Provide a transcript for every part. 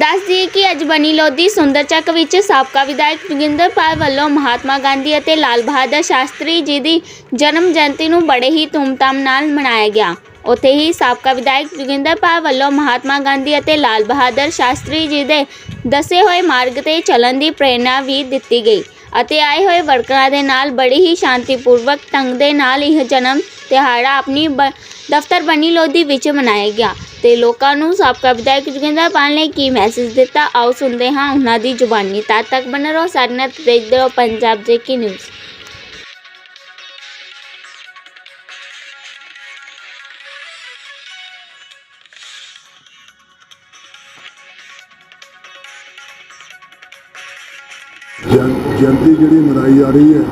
ਦੱਸ ਦਈਏ ਕਿ ਅੱਜ ਬਣੀ ਲੋਧੀ ਸੁੰਦਰ ਚੱਕ ਵਿੱਚ ਸਾਬਕਾ ਵਿਧਾਇਕ ਜੋਗਿੰਦਰਪਾਲ ਵੱਲੋਂ ਮਹਾਤਮਾ ਗਾਂਧੀ ਅਤੇ ਲਾਲ ਬਹਾਦਰ ਸ਼ਾਸਤਰੀ ਜੀ ਦੀ ਜਨਮ ਜਯੰਤੀ ਨੂੰ ਬੜੇ ਹੀ ਧੂਮਧਾਮ ਨਾਲ ਮਨਾਇਆ ਗਿਆ। ਉੱਥੇ ਹੀ ਸਾਬਕਾ ਵਿਧਾਇਕ ਜੋਗਿੰਦਰਪਾਲ ਵੱਲੋਂ ਮਹਾਤਮਾ ਗਾਂਧੀ ਅਤੇ ਲਾਲ ਬਹਾਦਰ ਸ਼ਾਸਤਰੀ ਜੀ ਦੇ ਦੱਸੇ ਹੋਏ ਮਾਰਗ ਤੇ ਚੱਲਣ ਦੀ ਪ੍ਰੇਰਣਾ ਵੀ ਦਿੱਤੀ ਗਈ ਅਤੇ ਆਏ ਹੋਏ ਵਰਕਰਾਂ ਦੇ ਨਾਲ ਬੜੀ ਹੀ ਸ਼ਾਂਤੀਪੂਰਵਕ ਢੰਗ ਦੇ ਨਾਲ ਇਹ ਜਨਮ ਦਿਹਾੜਾ ਆਪਣੀ ਬ- ਦਫ਼ਤਰ ਬਣੀ ਲੋਧੀ ਵਿੱਚ ਮਨਾਇਆ ਗਿਆ। ਤੇ ਲੋਕਾਂ ਨੂੰ ਸਾਬਕਾ ਵਿਧਾਇਕ ਜੋਗਿੰਦਰ ਪਾਲ ਨੇ ਕੀ ਮੈਸੇਜ ਦਿੱਤਾ ਆਓ ਸੁਣਦੇ ਹਾਂ ਉਹਨਾਂ ਦੀ ਜ਼ੁਬਾਨੀ ਤਦ ਤੱਕ ਬਨੇ ਰਹੋ ਸਾਡੇ ਨਾਲ ਤੇ ਦੇਖਦੇ ਰਹੋ ਪੰਜਾਬ ਦੇ ਕੀ ਨਿਊਜ਼ ਜਨ- ਜਯੰਤੀ ਜਿਹੜੀ ਮਨਾਈ ਜਾ ਰਹੀ ਹੈ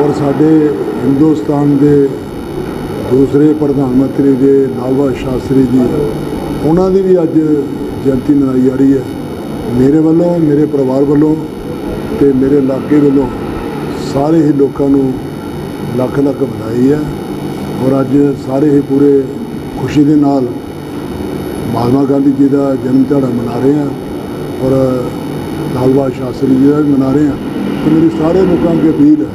ਔਰ ਸਾਡੇ ਹਿੰਦੁਸਤਾਨ ਦੇ ਦੂਸਰੇ ਪ੍ਰਧਾਨ ਮੰਤਰੀ ਦੇ ਲਾਲ ਬਹਾਦਰ ਸ਼ਾਸਤਰੀ ਜੀ, ਉਹਨਾਂ ਦੀ ਵੀ ਅੱਜ ਜਯੰਤੀ ਮਨਾਈ ਜਾ ਰਹੀ ਹੈ। ਮੇਰੇ ਵੱਲੋਂ, ਮੇਰੇ ਪਰਿਵਾਰ ਵੱਲੋਂ ਤੇ ਮੇਰੇ ਇਲਾਕੇ ਵੱਲੋਂ ਸਾਰੇ ਹੀ ਲੋਕਾਂ ਨੂੰ ਲੱਖ ਲੱਖ ਵਧਾਈ ਹੈ ਔਰ ਅੱਜ ਸਾਰੇ ਹੀ ਪੂਰੇ ਖੁਸ਼ੀ ਦੇ ਨਾਲ ਮਹਾਤਮਾ ਗਾਂਧੀ ਜੀ ਦਾ ਜਨਮ ਦਿਹਾੜਾ ਮਨਾ ਰਹੇ ਹਾਂ ਔਰ ਲਾਲ ਬਹਾਦਰ ਸ਼ਾਸਤਰੀ ਜੀ ਦਾ ਵੀ ਮਨਾ ਰਹੇ ਹਾਂ। ਤੇ ਮੇਰੀ ਸਾਰੇ ਲੋਕਾਂ ਅੱਗੇ ਅਪੀਲ ਹੈ,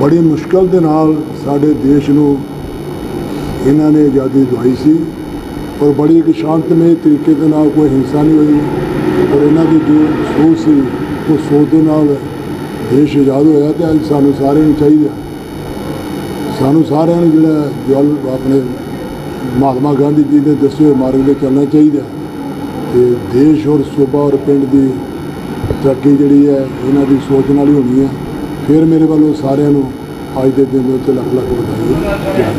ਬੜੀ ਮੁਸ਼ਕਲ ਦੇ ਨਾਲ ਸਾਡੇ ਦੇਸ਼ ਨੂੰ ਇਹਨਾਂ ਨੇ ਆਜ਼ਾਦੀ ਦਵਾਈ ਸੀ ਔਰ ਬੜੀ ਇੱਕ ਸ਼ਾਂਤਮਈ ਤਰੀਕੇ ਦੇ ਨਾਲ ਕੋਈ ਹਿੰਸਾ ਨਹੀਂ ਹੋਈ ਔਰ ਇਹਨਾਂ ਦੀ ਜੋ ਸੋਚ ਸੀ, ਉਹ ਸੋਚ ਦੇ ਨਾਲ ਦੇਸ਼ ਆਜ਼ਾਦ ਹੋਇਆ ਤੇ ਅੱਜ ਸਾਨੂੰ ਸਾਰਿਆਂ ਨੂੰ ਚਾਹੀਦਾ। ਸਾਨੂੰ ਸਾਰਿਆਂ ਨੂੰ ਜਿਹੜਾ ਜਲ ਆਪਣੇ ਮਹਾਤਮਾ ਗਾਂਧੀ ਜੀ ਦੇ ਦੱਸੇ ਹੋਏ ਮਾਰਗ ਤੇ ਚੱਲਣਾ ਚਾਹੀਦਾ। ਤੇ ਦੇਸ਼ ਔਰ ਸੂਬਾ ਔਰ ਪਿੰਡ ਦੀ ਤਰੱਕੀ ਜਿਹੜੀ ਹੈ, ਇਹਨਾਂ ਦੀ ਸੋਚ ਨਾਲ ਹੀ ਹੋਣੀ ਹੈ। ਫਿਰ ਮੇਰੇ ਵੱਲੋਂ ਸਾਰਿਆਂ ਨੂੰ ਅੱਜ ਦੇ ਦਿਨ ਦੇ ਉੱਤੇ ਲੱਖ ਲੱਖ ਵਧਾਈ ਹੈ